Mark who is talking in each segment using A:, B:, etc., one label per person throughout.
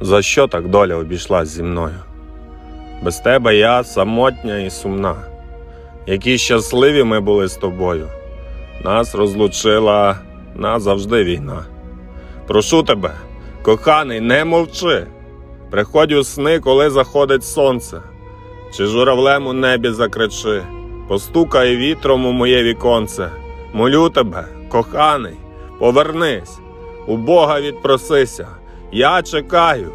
A: За що так доля обійшлась зі мною? Без тебе я самотня і сумна. Які щасливі ми були з тобою. Нас розлучила назавжди війна. Прошу тебе, коханий, не мовчи. Приходь у сни, коли заходить сонце, чи журавлем у небі закричи, постукай вітром у моє віконце. Молю тебе, коханий, повернись, у Бога відпросися. Я чекаю.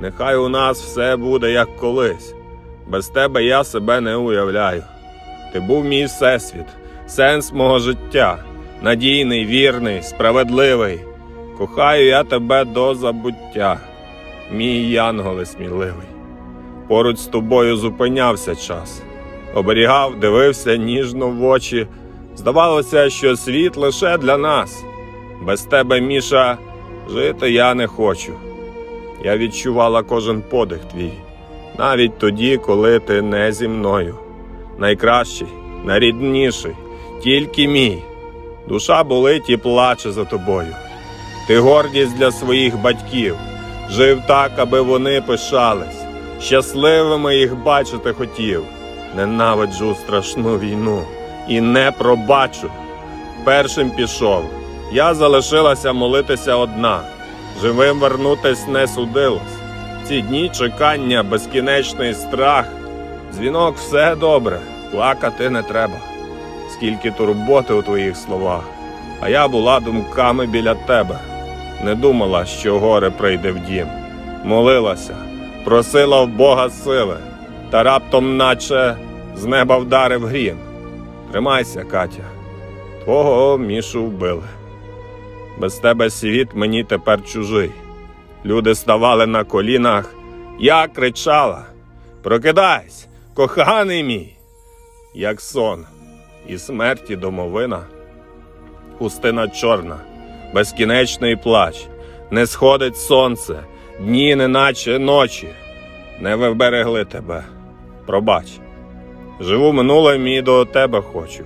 A: Нехай у нас все буде як колись. Без тебе я себе не уявляю. Ти був мій всесвіт, сенс мого життя, надійний, вірний, справедливий. Кохаю я тебе до забуття, мій янголе сміливий. Поруч з тобою зупинявся час, оберігав, дивився ніжно в очі. Здавалося, що світ лише для нас. Без тебе, Міша, жити я не хочу. Я відчувала кожен подих твій, навіть тоді, коли ти не зі мною. Найкращий, найрідніший, тільки мій. Душа болить і плаче за тобою. Ти гордість для своїх батьків, жив так, аби вони пишались. Щасливими їх бачити хотів. Ненавиджу страшну війну і не пробачу. Першим пішов. Я залишилася молитися одна. Живим вернутись не судилось. Ці дні чекання, безкінечний страх. Дзвінок, все добре, плакати не треба. Скільки турботи у твоїх словах, а я була думками біля тебе. Не думала, що горе прийде в дім. Молилася, просила в Бога сили, та раптом, наче з неба вдарив грім. Тримайся, Катя, твого мішу вбили. Без тебе світ мені тепер чужий. Люди ставали на колінах, я кричала: Прокидайся, коханий мій, як сон, і смерті домовина. Пустина чорна, безкінечний плач, не сходить сонце, дні, неначе ночі, не виберегли тебе. Пробач, живу минулим і до тебе хочу.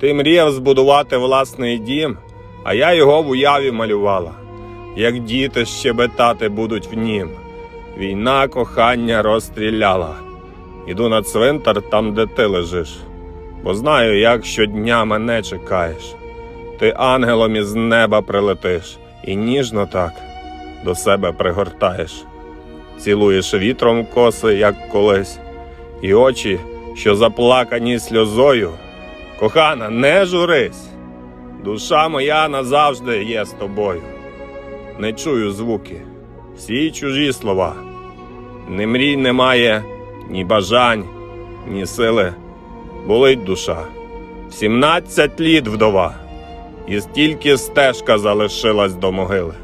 A: Ти мріяв збудувати власний дім, а я його в уяві малювала, як діти щебетати будуть в нім. Війна кохання розстріляла. Іду на цвинтар там, де ти лежиш, бо знаю, як щодня мене чекаєш. Ти ангелом із неба прилетиш і ніжно так до себе пригортаєш. Цілуєш вітром коси, як колись, і очі, що заплакані сльозою. Кохана, не журись, душа моя назавжди є з тобою. Не чую звуки, всі чужі слова. Не мрій немає ні бажань, ні сили. Болить душа. Сімнадцять літ вдова, і стільки стежка залишилась до могили.